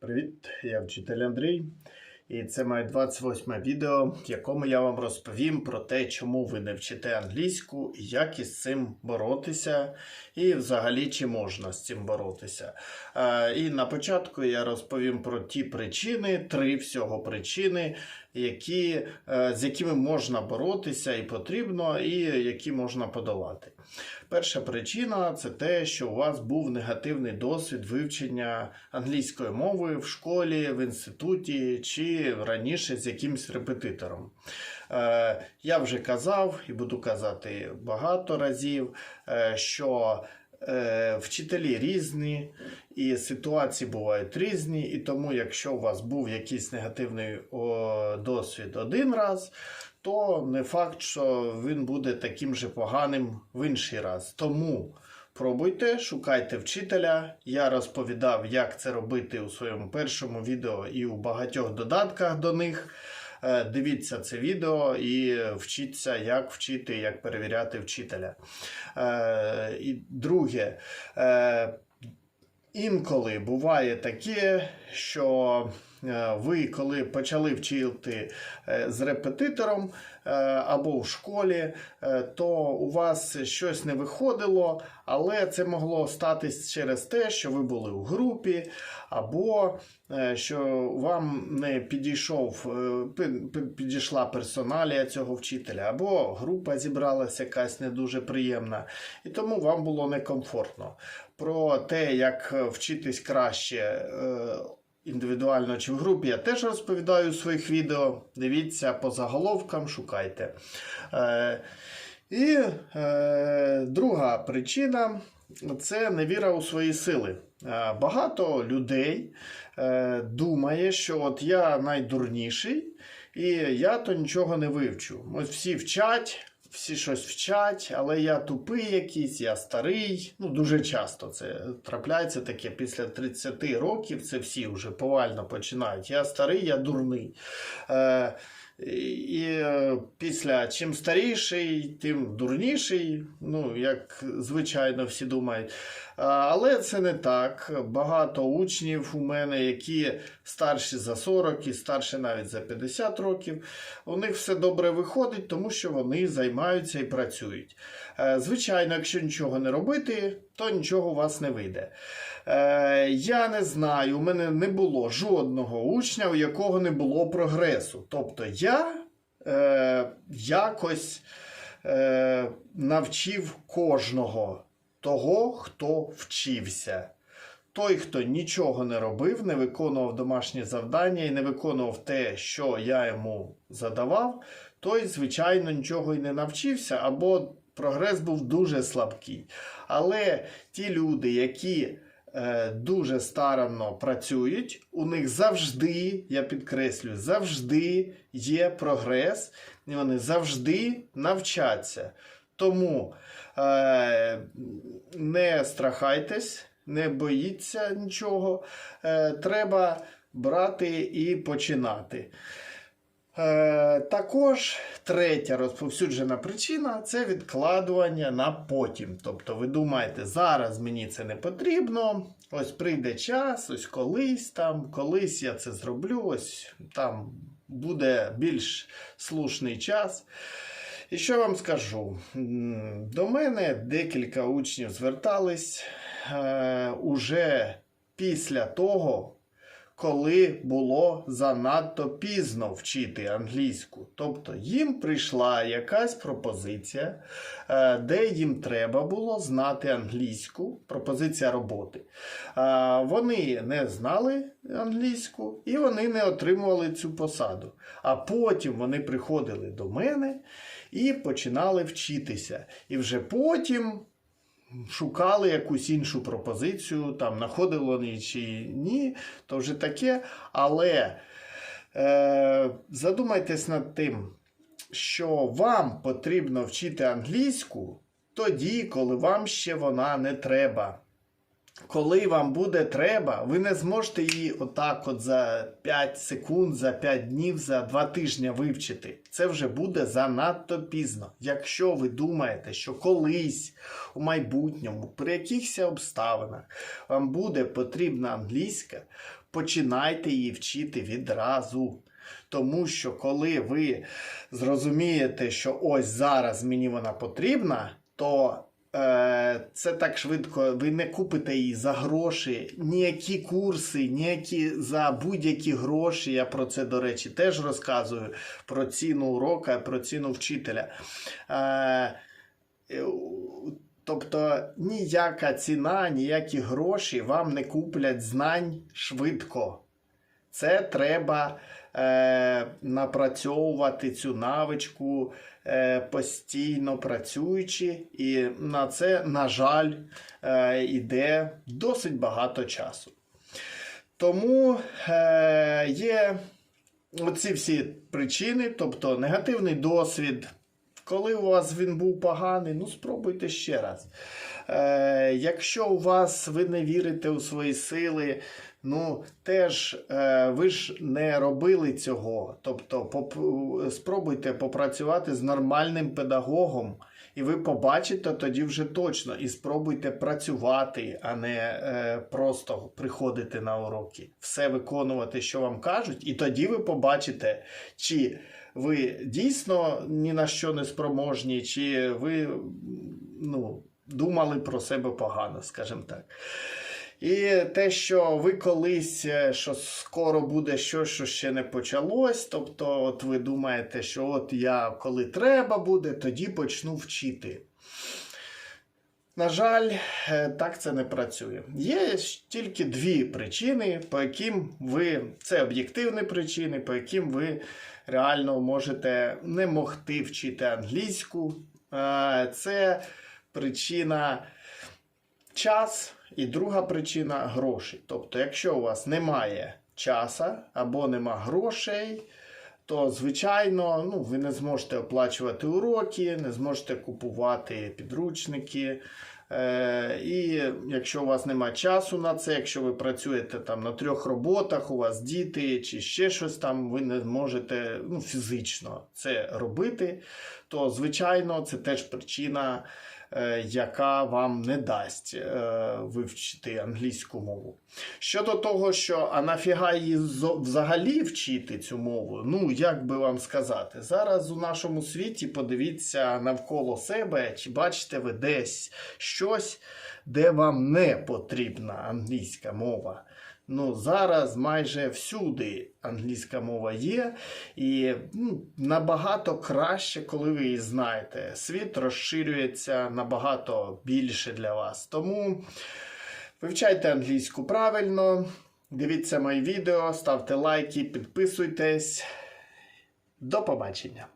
Привіт, я вчитель Андрій. І це моє 28 відео, в якому я вам розповім про те, чому ви не вчите англійську як із цим боротися, і взагалі чи можна з цим боротися. І на початку я розповім про ті причини, три всього причини, які, е, з якими можна боротися і потрібно, і які можна подолати. Перша причина це те, що у вас був негативний досвід вивчення англійської мови в школі, в інституті чи раніше з якимсь репетитором. Е, я вже казав і буду казати багато разів, е, що е, вчителі різні, і ситуації бувають різні, і тому, якщо у вас був якийсь негативний досвід один раз, то не факт, що він буде таким же поганим в інший раз. Тому пробуйте, шукайте вчителя. Я розповідав, як це робити у своєму першому відео і у багатьох додатках до них. Е, Дивіться це відео і вчіться, як вчити, як перевіряти вчителя. Е, І друге, е, інколи буває таке, що ви, коли почали вчити е, з репетитором е, або в школі, е, то у вас щось не виходило, але це могло статись через те, що ви були у групі, або е, що вам не підійшов, е, підійшла персоналія цього вчителя, або група зібралася якась не дуже приємна, і тому вам було некомфортно. Про те, як е, вчитись краще е, індивідуально чи в групі, я теж розповідаю у своїх відео. Дивіться по заголовкам, шукайте. Е, І е, друга причина це невіра у свої сили. Е, Багато людей е, думає, що от я найдурніший, і я то нічого не вивчу. Ось всі вчать. Всі щось вчать, але я тупий якийсь, я старий. Ну, дуже часто це трапляється таке після 30 років. Це всі вже повально починають. Я старий, я дурний. Е, і е, після чим старіший, тим дурніший, ну, як звичайно всі думають. Але це не так. Багато учнів у мене, які старші за 40 і старші навіть за 50 років, у них все добре виходить, тому що вони займаються і працюють. Е, Звичайно, якщо нічого не робити, то нічого у вас не вийде. Е, Я не знаю, у мене не було жодного учня, у якого не було прогресу. Тобто я е, якось е, навчив кожного того, хто вчився. Той, хто нічого не робив, не виконував домашні завдання і не виконував те, що я йому задавав, той, звичайно, нічого і не навчився, або прогрес був дуже слабкий. Але ті люди, які е, дуже старанно працюють, у них завжди, я підкреслюю, завжди є прогрес, і вони завжди навчаться. Тому е, не страхайтесь, не боїться нічого. Е, треба брати і починати. Е, також третя розповсюджена причина це відкладування на потім. Тобто ви думаєте, зараз мені це не потрібно, ось прийде час, ось колись там, колись я це зроблю, ось там буде більш слушний час. І що вам скажу? До мене декілька учнів звертались е, уже після того, коли було занадто пізно вчити англійську. Тобто їм прийшла якась пропозиція, е, де їм треба було знати англійську, пропозиція роботи. Е, Вони не знали англійську і вони не отримували цю посаду. А потім вони приходили до мене і починали вчитися. І вже потім шукали якусь іншу пропозицію, там знаходили вони чи ні, то вже таке. Але е, задумайтесь над тим, що вам потрібно вчити англійську тоді, коли вам ще вона не треба. Коли вам буде треба, ви не зможете її отак от за 5 секунд, за 5 днів, за 2 тижні вивчити. Це вже буде занадто пізно. Якщо ви думаєте, що колись у майбутньому, при якихось обставинах вам буде потрібна англійська, починайте її вчити відразу. Тому що коли ви зрозумієте, що ось зараз мені вона потрібна, то це так швидко, ви не купите її за гроші, ніякі курси, ніякі за будь-які гроші. Я про це, до речі, теж розказую про ціну урока, про ціну вчителя. Е, е, Тобто ніяка ціна, ніякі гроші вам не куплять знань швидко. Це треба е, напрацьовувати цю навичку е, постійно працюючи, і на це, на жаль, е, йде досить багато часу. Тому е, є оці всі причини, тобто негативний досвід. Коли у вас він був поганий, ну спробуйте ще раз. Е, якщо у вас ви не вірите у свої сили, ну теж е, ви ж не робили цього. Тобто поп- спробуйте попрацювати з нормальним педагогом, і ви побачите тоді вже точно. І спробуйте працювати, а не е, просто приходити на уроки, все виконувати, що вам кажуть, і тоді ви побачите, чи ви дійсно ні на що не спроможні, чи ви ну, думали про себе погано, скажімо так. І те, що ви колись, е, що скоро буде щось, що ще не почалось, тобто, от ви думаєте, що от я коли треба буде, тоді почну вчити. На жаль, е, так це не працює. Є тільки дві причини, по яким ви це об'єктивні причини, по яким ви реально можете не могти вчити англійську. Е, Це причина час і друга причина гроші. Тобто, якщо у вас немає часу або нема грошей, то звичайно ну, ви не зможете оплачувати уроки, не зможете купувати підручники. Е, і якщо у вас немає часу на це, якщо ви працюєте там на трьох роботах, у вас діти чи ще щось там, ви не можете ну, фізично це робити, то звичайно це теж причина, е, яка вам не дасть е, вивчити англійську мову. Щодо того, що а нафіга її взагалі вчити цю мову, ну як би вам сказати, зараз у нашому світі подивіться навколо себе, чи бачите ви десь щось, де вам не потрібна англійська мова. Ну, зараз майже всюди англійська мова є, і ну, набагато краще, коли ви її знаєте. Світ розширюється набагато більше для вас. Тому вивчайте англійську правильно, дивіться мої відео, ставте лайки, підписуйтесь. До побачення!